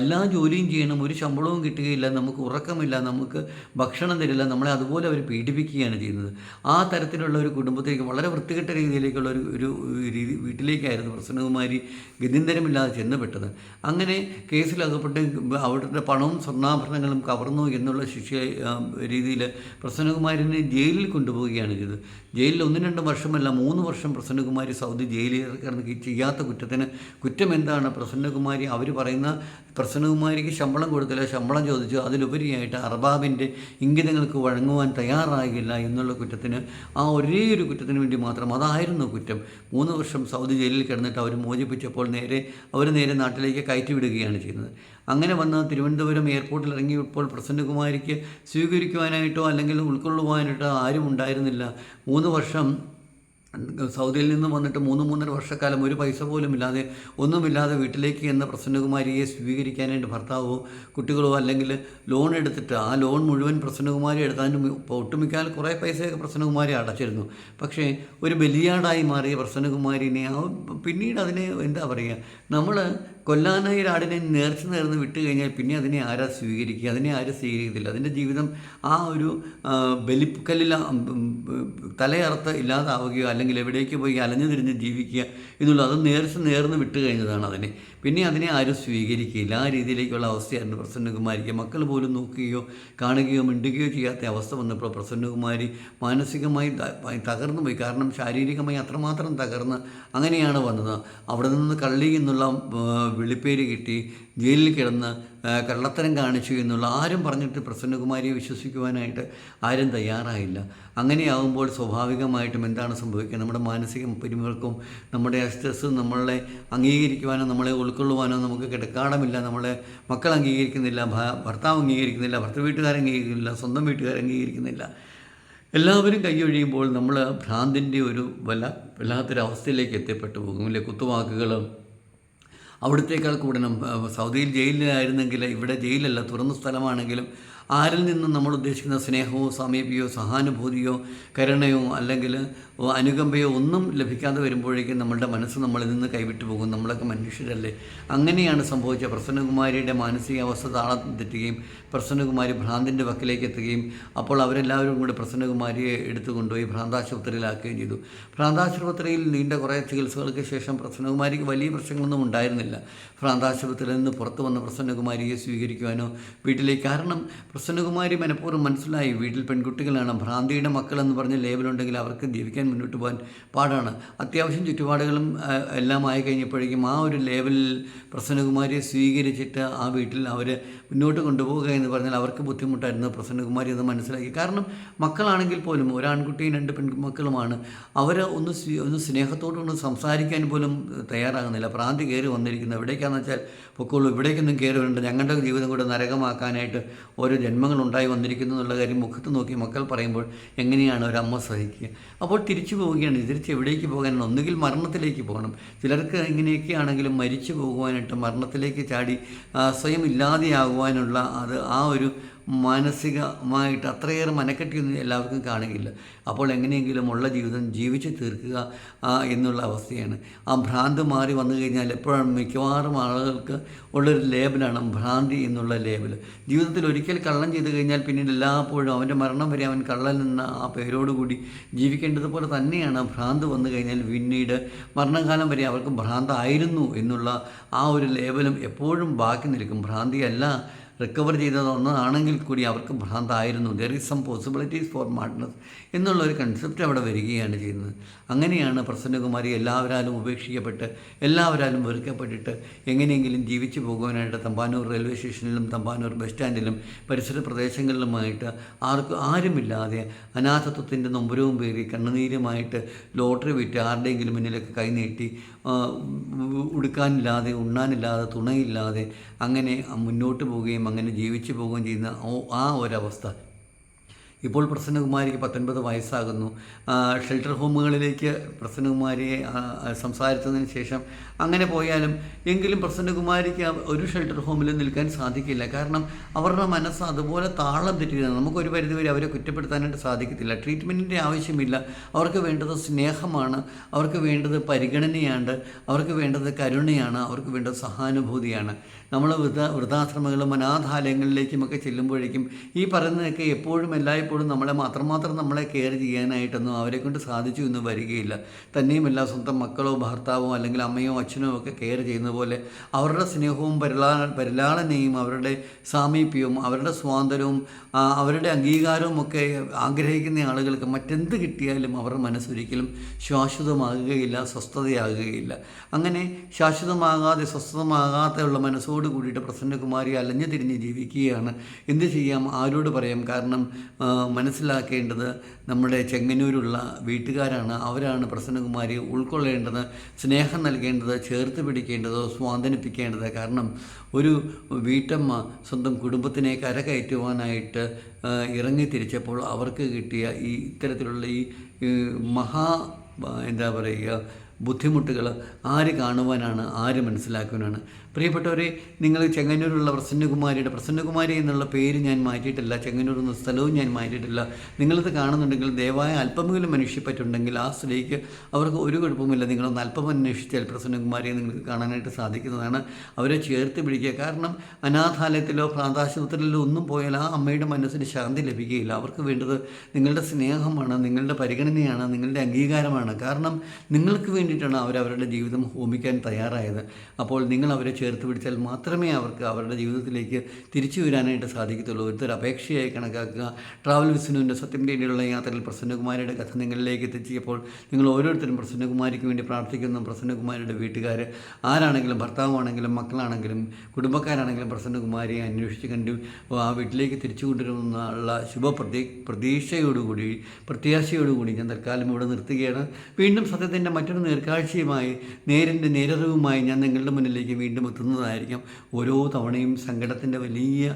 എല്ലാ ജോലിയും ചെയ്യണം ഒരു ശമ്പളവും കിട്ടുകയില്ല നമുക്ക് ഉറക്കമില്ല നമുക്ക് ഭക്ഷണം തരില്ല നമ്മളെ അതുപോലെ അവർ പീഡിപ്പിക്കുകയാണ് ചെയ്യുന്നത്. ആ തരത്തിലുള്ള ഒരു കുടുംബത്തിലേക്ക് വളരെ വൃത്തികെട്ട രീതിയിലേക്കുള്ള ഒരു ഒരു രീതി വീട്ടിലേക്കായിരുന്നു പ്രസന്നകുമാരി ഗതിന്തരമില്ലാതെ ചെന്നപ്പെട്ടത്. അങ്ങനെ കേസിലകപ്പെട്ട് അവരുടെ പണവും സ്വർണാഭരണങ്ങളും കവർന്നു എന്നുള്ള ശിക്ഷ രീതിയിൽ രീതിയിൽ പ്രസന്നകുമാരിനെ ജയിലിൽ കൊണ്ടുപോവുകയാണ് ചെയ്തത്. ജയിലിൽ ഒന്നും രണ്ടും വർഷമല്ല മൂന്ന് വർഷം പ്രസന്നകുമാരി സൗദി ജയിലിൽ കിടന്ന് ചെയ്യാത്ത കുറ്റത്തിന് കുറ്റം എന്താണ്? പ്രസന്നകുമാരി അവർ പറയുന്ന പ്രസന്നകുമാരിക്ക് ശമ്പളം കൊടുക്കില്ല ശമ്പളം ചോദിച്ചു? അതിലുപരിയായിട്ട് അർബാബിന്റെ ഇംഗിതങ്ങൾക്ക് വഴങ്ങുവാൻ തയ്യാറായില്ല എന്നുള്ള കുറ്റത്തിന് ആ ഒരേ ഒരു കുറ്റത്തിന് വേണ്ടി മാത്രം അതായിരുന്നു കുറ്റം. മൂന്ന് വർഷം സൗദി ജയിലിൽ കിടന്നിട്ട് അവർ മോചിപ്പിച്ചപ്പോൾ നേരെ അവർ നേരെ നാട്ടിലേക്ക് കയറ്റിവിടുകയാണ് ചെയ്യുന്നത്. അങ്ങനെ വന്ന തിരുവനന്തപുരം എയർപോർട്ടിൽ ഇറങ്ങിയപ്പോൾ പ്രസന്നകുമാരിക്ക് സ്വീകരിക്കുവാനായിട്ടോ അല്ലെങ്കിൽ ഉൾക്കൊള്ളുവാനായിട്ടോ ആരും ഉണ്ടായിരുന്നില്ല. മൂന്ന് വർഷം സൗദിയിൽ നിന്ന് വന്നിട്ട് മൂന്ന് മൂന്നര വർഷക്കാലം ഒരു പൈസ പോലും ഇല്ലാതെ ഒന്നുമില്ലാതെ വീട്ടിലേക്ക് എന്ന പ്രസന്നകുമാരിയെ സ്വീകരിക്കാനായിട്ട് ഭർത്താവോ കുട്ടികളോ അല്ലെങ്കിൽ ലോൺ എടുത്തിട്ട് ആ ലോൺ മുഴുവൻ പ്രസന്നകുമാരി എടുത്താലും ഒട്ടുമിക്കാൽ കുറേ പൈസയൊക്കെ പ്രസന്നകുമാരി അടച്ചിരുന്നു. പക്ഷേ ഒരു ബലിയാടായി മാറിയ പ്രസന്നകുമാരിനെ പിന്നീട് അതിനെ എന്താ പറയുക? നമ്മൾ കൊല്ലാനായി ഒരാടിനെ നേർച്ച നേർന്ന് വിട്ട് കഴിഞ്ഞാൽ പിന്നെ അതിനെ ആരാ സ്വീകരിക്കുക? അതിനെ ആരും സ്വീകരിക്കത്തില്ല. അതിന്റെ ജീവിതം ആ ഒരു ബലിപ്പുക്കല്ലിൽ തലയറുത്ത് ഇല്ലാതാവുകയോ അല്ലെങ്കിൽ എവിടേക്ക് പോയി അലഞ്ഞു തിരിഞ്ഞ് ജീവിക്കുക എന്നുള്ളത് അത് നേർച്ച നേർന്ന് വിട്ടു കഴിഞ്ഞതാണ് അതിനെ. പിന്നെ അതിനെ ആരും സ്വീകരിക്കുകയില്ല ആ രീതിയിലേക്കുള്ള അവസ്ഥയായിരുന്നു പ്രസന്നകുമാരിക്ക് മക്കൾ പോലും നോക്കുകയോ കാണുകയോ മിണ്ടുകയോ ചെയ്യാത്ത അവസ്ഥ വന്നപ്പോൾ പ്രസന്നകുമാരി മാനസികമായി തകർന്നു പോയി. കാരണം ശാരീരികമായി അത്രമാത്രം തകർന്ന് അങ്ങനെയാണ് വന്നത്. അവിടെ നിന്ന് കള്ളി എന്നുള്ള വിളിപ്പേര് കിട്ടി. ജയിലിൽ കിടന്ന് കള്ളത്തരം കാണിച്ചു എന്നുള്ള ആരും പറഞ്ഞിട്ട് പ്രസന്നകുമാരിയെ വിശ്വസിക്കുവാനായിട്ട് ആരും തയ്യാറായില്ല. അങ്ങനെയാവുമ്പോൾ സ്വാഭാവികമായിട്ടും എന്താണ് സംഭവിക്കുക? നമ്മുടെ മാനസിക പിരിമുറുക്കും നമ്മുടെ സ്ട്രെസ് നമ്മളെ അംഗീകരിക്കുവാനോ നമ്മളെ ഉൾക്കൊള്ളുവാനോ നമുക്ക് കിടക്കാടമില്ല. നമ്മളെ മക്കൾ അംഗീകരിക്കുന്നില്ല ഭർത്താവ് അംഗീകരിക്കുന്നില്ല ഭർത്തൃ വീട്ടുകാർ അംഗീകരിക്കുന്നില്ല സ്വന്തം വീട്ടുകാർ അംഗീകരിക്കുന്നില്ല. എല്ലാവരും കൈയൊഴിയുമ്പോൾ നമ്മൾ ഭ്രാന്തിന്റെ ഒരു വല്ല വല്ലാത്തൊരവസ്ഥയിലേക്ക് എത്തിപ്പെട്ടു പോകും. ഇല്ലേ? കുത്തുവാക്കുകളും അവിടത്തേക്കാൾ കൂടണം. സൗദിയിൽ ജയിലിലായിരുന്നെങ്കിൽ ഇവിടെ ജയിലല്ല തുറന്ന സ്ഥലമാണെങ്കിലും ആരിൽ നിന്നും നമ്മൾ ഉദ്ദേശിക്കുന്ന സ്നേഹമോ സമീപിയോ സഹാനുഭൂതിയോ കരുണയോ അല്ലെങ്കിൽ അനുകമ്പയോ ഒന്നും ലഭിക്കാതെ വരുമ്പോഴേക്കും നമ്മളുടെ മനസ്സ് നമ്മളിൽ നിന്ന് കൈവിട്ടു പോകും. നമ്മളൊക്കെ മനുഷ്യരല്ലേ. അങ്ങനെയാണ് സംഭവിച്ച. പ്രസന്നകുമാരിയുടെ മാനസികാവസ്ഥ താളം തെറ്റുകയും പ്രസന്നകുമാരി ഭ്രാന്തിന്റെ വക്കിലേക്ക് എത്തുകയും അപ്പോൾ അവരെല്ലാവരും കൂടി പ്രസന്നകുമാരിയെ എടുത്തു കൊണ്ടുപോയി ഭ്രാന്താശുപത്രിയിലാക്കുകയും ചെയ്തു. ഭ്രാന്താശുപത്രിയിൽ നീണ്ട കുറേ ചികിത്സകൾക്ക് ശേഷം പ്രസന്നകുമാരിക്ക് വലിയ പ്രശ്നങ്ങളൊന്നും ഉണ്ടായിരുന്നില്ല. ഭ്രാന്താശുപത്രിയിൽ നിന്ന് പുറത്തു വന്ന പ്രസന്നകുമാരിയെ സ്വീകരിക്കുവാനോ വീട്ടിലേക്ക് കാരണം പ്രസന്നകുമാരി മനഃപൂർവം മനസ്സിലായി. വീട്ടിൽ പെൺകുട്ടികളാണ്. ഭ്രാന്തിയുടെ മക്കളെന്ന് പറഞ്ഞ ലേബലുണ്ടെങ്കിൽ അവർക്ക് ജീവിക്കാൻ മുന്നോട്ട് പോകാൻ പാടാണ്. അത്യാവശ്യം ചുറ്റുപാടുകളും എല്ലാം ആയി കഴിഞ്ഞപ്പോഴേക്കും ആ ഒരു ലേബലിൽ പ്രസന്നകുമാരിയെ സ്വീകരിച്ചിട്ട് ആ വീട്ടിൽ അവർ മുന്നോട്ട് കൊണ്ടുപോകുക എന്ന് പറഞ്ഞാൽ അവർക്ക് ബുദ്ധിമുട്ടായിരുന്നു പ്രസന്നകുമാരി എന്ന് മനസ്സിലാക്കി. കാരണം മക്കളാണെങ്കിൽ പോലും ഒരാൺകുട്ടിയും രണ്ട് പെൺമക്കളുമാണ്. അവർ ഒന്ന് ഒന്ന് സ്നേഹത്തോടൊന്ന് സംസാരിക്കാൻ പോലും തയ്യാറാകുന്നില്ല. ഭ്രാന്തി കയറി വന്നിരിക്കുന്നത് എവിടേക്കാണെന്ന് വെച്ചാൽ പൊക്കോളൂ ഇവിടേക്കൊന്നും കയറി വരണ്ട ഞങ്ങളുടെ ജീവിതം കൂടെ നരകമാക്കാനായിട്ട് ഓരോ ജന്മങ്ങൾ ഉണ്ടായി വന്നിരിക്കുന്നു എന്നുള്ള കാര്യം മുഖത്ത് നോക്കി മക്കൾ പറയുമ്പോൾ എങ്ങനെയാണ് ഒരമ്മ സഹിക്കുക? അപ്പോൾ തിരിച്ചു പോവുകയാണ്. തിരിച്ച് എവിടേക്ക് പോകാനാണ്? ഒന്നുകിൽ മരണത്തിലേക്ക് പോകണം. ചിലർക്ക് ഇങ്ങനെയൊക്കെ ആണെങ്കിലും മരിച്ചു പോകുവാനായിട്ട് മരണത്തിലേക്ക് ചാടി സ്വയം ഇല്ലാതെയാകുവാനുള്ള അത് ആ ഒരു മാനസികമായിട്ട് അത്രയേറെ മനക്കെട്ടിയൊന്നും എല്ലാവർക്കും കാണുകയില്ല അപ്പോൾ എങ്ങനെയെങ്കിലും ഉള്ള ജീവിതം ജീവിച്ച് തീർക്കുക എന്നുള്ള അവസ്ഥയാണ്. ആ ഭ്രാന്ത് മാറി വന്നു കഴിഞ്ഞാൽ എപ്പോഴാണ് മിക്കവാറും ആളുകൾക്ക് ഉള്ളൊരു ലേബലാണ് ഭ്രാന്തി എന്നുള്ള ലേബൽ ജീവിതത്തിൽ ഒരിക്കൽ കള്ളം ചെയ്തു കഴിഞ്ഞാൽ പിന്നീട് എല്ലാപ്പോഴും അവന്റെ മരണം വരെ അവൻ കള്ളൻ എന്ന ആ പേരോടുകൂടി ജീവിക്കേണ്ടതുപോലെ തന്നെയാണ്. ഭ്രാന്ത് വന്നു കഴിഞ്ഞാൽ പിന്നീട് മരണകാലം വരെ അവർക്ക് ഭ്രാന്തായിരുന്നു എന്നുള്ള ആ ഒരു ലേബലും എപ്പോഴും ബാക്കി നിൽക്കും. ഭ്രാന്തിയല്ല റിക്കവർ ചെയ്തത് ഒന്നതാണെങ്കിൽ കൂടി അവർക്ക് ഭ്രാന്തായിരുന്നു. There is some possibilities for madness എന്നുള്ള ഒരു കൺസെപ്റ്റ് അവിടെ വരികയാണ് ചെയ്യുന്നത്. അങ്ങനെയാണ് പ്രസന്നകുമാരി എല്ലാവരാലും ഉപേക്ഷിക്കപ്പെട്ട് എല്ലാവരാലും വെറുക്കപ്പെട്ടിട്ട് എങ്ങനെയെങ്കിലും ജീവിച്ചു പോകുവാനായിട്ട് തമ്പാനൂർ റെയിൽവേ സ്റ്റേഷനിലും തമ്പാനൂർ ബസ് സ്റ്റാൻഡിലും പരിസര പ്രദേശങ്ങളിലുമായിട്ട് ആർക്കും ആരുമില്ലാതെ അനാഥത്വത്തിന്റെ നൊമ്പരവും പേറി കണ്ണുനീരുമായിട്ട് ലോട്ടറി വിറ്റ് ആരുടെയെങ്കിലും മുന്നിലൊക്കെ കൈനീട്ടി ഉടുക്കാനില്ലാതെ ഉണ്ണാനില്ലാതെ തുണയില്ലാതെ അങ്ങനെ മുന്നോട്ട് പോവുകയും അങ്ങനെ ജീവിച്ചു പോവുകയും ചെയ്യുന്ന ആ ഒരവസ്ഥ. ഇപ്പോൾ പ്രസന്നകുമാരിക്ക് പത്തൊൻപത് വയസ്സാകുന്നു. ഷെൽട്ടർ ഹോമുകളിലേക്ക് പ്രസന്നകുമാരിയെ സംസാരിച്ചതിന് ശേഷം അങ്ങനെ പോയാലും എങ്കിലും പ്രസന്നകുമാരിക്ക് ഒരു ഷെൽട്ടർ ഹോമിൽ നിൽക്കാൻ സാധിക്കില്ല. കാരണം അവരുടെ മനസ്സ് അതുപോലെ താളം തെറ്റിയാണ് നമുക്കൊരു പരിധിവരെ അവരെ കുറ്റപ്പെടുത്താനായിട്ട് സാധിക്കത്തില്ല. ട്രീറ്റ്മെന്റിന്റെ ആവശ്യമില്ല. അവർക്ക് വേണ്ടത് സ്നേഹമാണ്. അവർക്ക് വേണ്ടത് പരിഗണനയാണ്. അവർക്ക് വേണ്ടത് കരുണയാണ്. അവർക്ക് വേണ്ടത് സഹാനുഭൂതിയാണ്. നമ്മൾ വൃദ്ധ വൃദ്ധാശ്രമങ്ങളും അനാഥാലയങ്ങളിലേക്കുമൊക്കെ ചെല്ലുമ്പോഴേക്കും ഈ പറയുന്നതൊക്കെ എപ്പോഴും എല്ലായ്പ്പോഴും നമ്മളെ മാത്രമാത്രം നമ്മളെ കെയർ ചെയ്യാനായിട്ടൊന്നും അവരെ കൊണ്ട് സാധിച്ചു എന്ന് വരികയില്ല. തന്നെയുമല്ല സ്വന്തം മക്കളോ ഭർത്താവോ അല്ലെങ്കിൽ അമ്മയോ അച്ഛനോ ഒക്കെ കെയർ ചെയ്യുന്ന പോലെ അവരുടെ സ്നേഹവും പരിലാ പരിലാളനയും അവരുടെ സാമീപ്യവും അവരുടെ സ്വാതന്ത്ര്യവും അവരുടെ അംഗീകാരവും ഒക്കെ ആഗ്രഹിക്കുന്ന ആളുകൾക്ക് മറ്റെന്ത് കിട്ടിയാലും അവരുടെ മനസ്സൊരിക്കലും ശാശ്വതമാകുകയില്ല സ്വസ്ഥതയാകുകയില്ല. അങ്ങനെ ശാശ്വതമാകാതെ സ്വസ്ഥമാകാതെയുള്ള മനസ്സോട് കൂടിയിട്ട് പ്രസന്നകുമാരി അലഞ്ഞു തിരിഞ്ഞ് ജീവിക്കുകയാണ്. എന്ത് ചെയ്യാം? ആരോട് പറയാം? കാരണം മനസ്സിലാക്കേണ്ടത് നമ്മുടെ ചെങ്ങന്നൂരുള്ള വീട്ടുകാരാണ്. അവരാണ് പ്രസന്നകുമാരി ഉൾക്കൊള്ളേണ്ടത് സ്നേഹം നൽകേണ്ടത് ചേർത്ത് പിടിക്കേണ്ടത് സ്വാന്തനിപ്പിക്കേണ്ടത്. കാരണം ഒരു വീട്ടമ്മ സ്വന്തം കുടുംബത്തിനെ കരകയറ്റുവാനായിട്ട് ഇറങ്ങി തിരിച്ചപ്പോൾ അവർക്ക് കിട്ടിയ ഈ ഇത്തരത്തിലുള്ള ഈ മഹാ എന്താ പറയുക ബുദ്ധിമുട്ടുകൾ ആര് കാണുവാനാണ് ആര് മനസ്സിലാക്കുവാനാണ്. പ്രിയപ്പെട്ടവരെ നിങ്ങൾ ചെങ്ങന്നൂരുള്ള പ്രസന്നകുമാരിയുടെ പ്രസന്നകുമാരി എന്നുള്ള പേര് ഞാൻ മാറ്റിയിട്ടില്ല ചെങ്ങന്നൂർ എന്ന സ്ഥലവും ഞാൻ മാറ്റിയിട്ടില്ല. നിങ്ങളിത് കാണുന്നുണ്ടെങ്കിൽ ദയവായ അല്പമെങ്കിലും മനുഷ്യപ്പറ്റുണ്ടെങ്കിൽ ആ സ്ത്രീക്ക് അവർക്ക് ഒരു കുഴപ്പമില്ല നിങ്ങളൊന്ന് അല്പം അന്വേഷിച്ചാൽ പ്രസന്നകുമാരിയെ നിങ്ങൾക്ക് കാണാനായിട്ട് സാധിക്കുന്നതാണ്. അവരെ ചേർത്ത് പിടിക്കുക. കാരണം അനാഥാലയത്തിലോ പ്രാന്താശുപത്രിയിലോ ഒന്നും പോയാൽ ആ അമ്മയുടെ മനസ്സിന് ശാന്തി ലഭിക്കുകയില്ല. അവർക്ക് വേണ്ടത് നിങ്ങളുടെ സ്നേഹമാണ് നിങ്ങളുടെ പരിഗണനയാണ് നിങ്ങളുടെ അംഗീകാരമാണ്. കാരണം നിങ്ങൾക്ക് വേണ്ടിയിട്ടാണ് അവർ അവരുടെ ജീവിതം ഹോമിക്കാൻ തയ്യാറായത്. അപ്പോൾ നിങ്ങൾ അവരെ പിടിച്ചാൽ മാത്രമേ അവർക്ക് അവരുടെ ജീവിതത്തിലേക്ക് തിരിച്ചു വരാനായിട്ട് സാധിക്കത്തുള്ളൂ. ഒരുത്തൊരു അപേക്ഷയായി കണക്കാക്കുക. ട്രാവൽ വിസ്നുവിന്റെ സത്യം തേടിയുള്ള യാത്രയിൽ പ്രസന്നകുമാരിയുടെ കഥ നിങ്ങളിലേക്ക് എത്തിച്ചപ്പോൾ നിങ്ങൾ ഓരോരുത്തരും പ്രസന്നകുമാരിക്ക് വേണ്ടി പ്രാർത്ഥിക്കുന്ന. പ്രസന്നകുമാരിയുടെ വീട്ടുകാർ ആരാണെങ്കിലും ഭർത്താവാണെങ്കിലും മക്കളാണെങ്കിലും കുടുംബക്കാരാണെങ്കിലും പ്രസന്നകുമാരിയെ അന്വേഷിച്ച് കണ്ടു. ആ വീട്ടിലേക്ക് തിരിച്ചു കൊണ്ടുവരുമെന്നുള്ള ശുഭപ്രതീ പ്രതീക്ഷയോടുകൂടി പ്രത്യാശയോടുകൂടി ഞാൻ തൽക്കാലം ഇവിടെ നിർത്തുകയാണ്. വീണ്ടും സത്യത്തിന്റെ മറ്റൊരു നേർക്കാഴ്ചയുമായി നേരിന്റെ നേരറിവുമായി ഞാൻ നിങ്ങളുടെ മുന്നിലേക്ക് വീണ്ടും എത്തുന്നതായിരിക്കും. ഓരോ തവണയും സങ്കടത്തിന്റെ വലിയ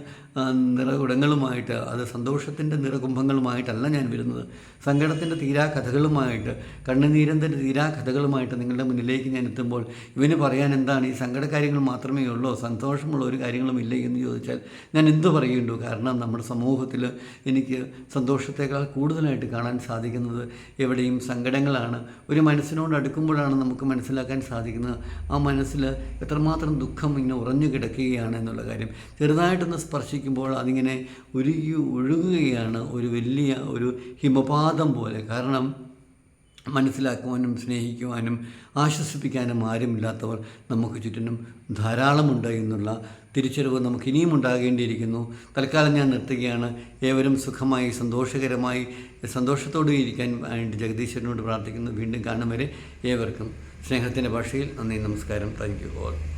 നിറകുടങ്ങളുമായിട്ട് അത് സന്തോഷത്തിന്റെ നിറകുംഭങ്ങളുമായിട്ടല്ല ഞാൻ വരുന്നത്. സങ്കടത്തിന്റെ തീരാ കഥകളുമായിട്ട് കണ്ണുനീരന്റെ തീരാ കഥകളുമായിട്ട് നിങ്ങളുടെ മുന്നിലേക്ക് ഞാൻ എത്തുമ്പോൾ ഇവന് പറയാൻ എന്താണ്? ഈ സങ്കടകാര്യങ്ങൾ മാത്രമേ ഉള്ളൂ സന്തോഷമുള്ള ഒരു കാര്യങ്ങളും ഇല്ല എന്ന് ചോദിച്ചാൽ ഞാൻ എന്തു പറയുന്നുണ്ടോ? കാരണം നമ്മുടെ സമൂഹത്തിൽ എനിക്ക് സന്തോഷത്തേക്കാൾ കൂടുതലായിട്ട് കാണാൻ സാധിക്കുന്നത് എവിടെയും സങ്കടങ്ങളാണ്. ഒരു മനസ്സിനോട് അടുക്കുമ്പോഴാണ് നമുക്ക് മനസ്സിലാക്കാൻ സാധിക്കുന്നത്. ആ മനസ്സിൽ എത്രമാത്രം ദുഃഖം ഇങ്ങനെ ഉറഞ്ഞു കിടക്കുകയാണ് എന്നുള്ള കാര്യം. ചെറുതായിട്ടൊന്ന് സ്പർശിക്കുമ്പോൾ അതിങ്ങനെ ഉരുകി ഒഴുകുകയാണ് ഒരു വലിയ ഒരു ഹിമപാതം പോലെ. കാരണം മനസ്സിലാക്കുവാനും സ്നേഹിക്കുവാനും ആശ്വസിപ്പിക്കാനും ആരുമില്ലാത്തവർ നമുക്ക് ചുറ്റിനും ധാരാളമുണ്ട് എന്നുള്ള തിരിച്ചറിവ് നമുക്ക് ഇനിയും ഉണ്ടാകേണ്ടിയിരിക്കുന്നു. തൽക്കാലം ഞാൻ നിർത്തുകയാണ്. ഏവരും സുഖമായി സന്തോഷകരമായി സന്തോഷത്തോടെ ഇരിക്കാൻ വേണ്ടി ജഗദീശ്വരനോട് പ്രാർത്ഥിക്കുന്നു. വീണ്ടും കാണും വരെ ഏവർക്കും. സ്നേഹത്തിന്റെ ഭാഷയിൽ നന്ദി നമസ്കാരം. Thank you all.